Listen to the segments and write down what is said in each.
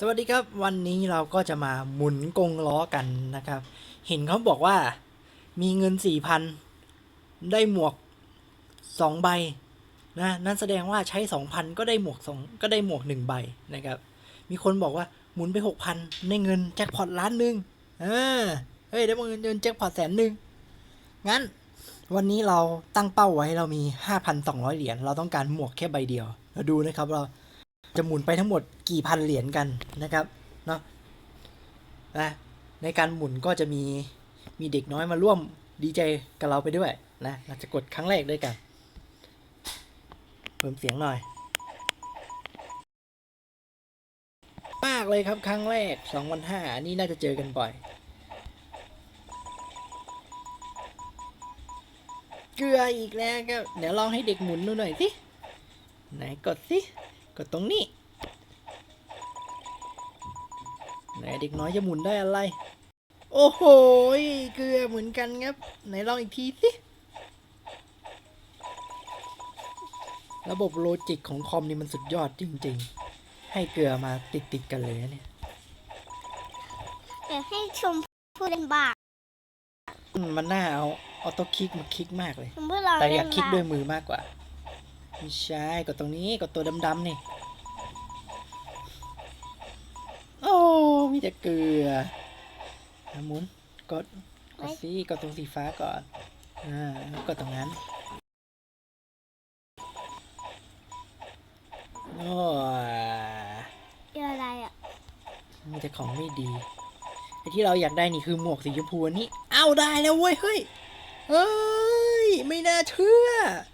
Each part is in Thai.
สวัสดีครับวันนี้เราก็จะมาหมุนกงล้อกันนะครับ เห็นเขาบอกว่ามีเงินสี่พันได้หมวกสองใบนะนั่นแสดงว่าใช้สองพันก็ได้หมวกสองก็ได้หมวกหนึ่งใบนะครับ มีคนบอกว่าหมุนไปหกพันได้เงินแจ็คพอตล้านหนึ่งเออเฮ้ยได้เงินเงินแจ็คพอตแสนหนึ่งงั้นวันนี้เราตั้งเป้าไว้เรามีห้าพันสองร้อยเหรียญเราต้องการหมวกแค่ใบเดียว เราดูนะครับเรา จะหมุนไปทั้งหมดกี่พันเหรียญกันนะครับเนาะนะในการหมุนก็จะมีมีเด็กน้อยมาร่วมดีใจกับเราไปด้วยนะเราจะกดครั้งแรกด้วยกัน เพิ่มเสียงหน่อยมากเลยครับครั้งแรกสองวันห้านี่น่าจะเจอกันบ่อย เกลืออีกแล้วก็เดี๋ยวลองให้เด็กหมุนดูหน่อยสิ ไหนกดสิ กดตรงนี้ไหนเด็กน้อยจะหมุนได้อะไร โอ้โหยเกลือเหมือนกันครับ ไหนลองอีกทีสิ ระบบโลจิกของคอมนี่มันสุดยอดจริง ๆ ให้เกลือมาติดติดๆกันเลยนะเนี่ยอยากให้ชมพู่เล่นบ้าอืมมันน่าเอาออโต้คลิกมาคลิกมากเลย ชมพู่ลองแต่อเล่ยากนคลิกบ้าด้วยมือมากกว่า ไม่ใช่กดตรงนี้กดตัวดำๆนี่ โอ้มีแต่เกลืออะหมุนกดกดสิกดตรงสีฟ้าก่อน อ่าแล้วกดตรงนั้น โอ้ยเจออะไรอะ มีแต่ของไม่ดีไอที่เราอยากได้นี่คือหมวกสีชมพูอันนี้ เอ้าได้แล้วเว้ย เฮ้ย เฮ้ย ไม่น่าเชื่อเ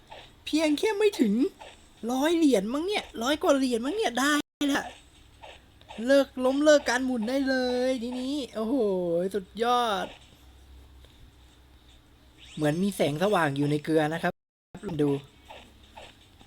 พียงแค่ไม่ถึงร้อยเหรียญมั้งเนี่ยร้อยกว่าเหรียญมั้งเนี่ยได้ละเลิกล้มเลิกการหมุนได้เลยทีนี้ โอ้โห สุดยอด เหมือนมีแสงสว่างอยู่ในเกลือนะครับดู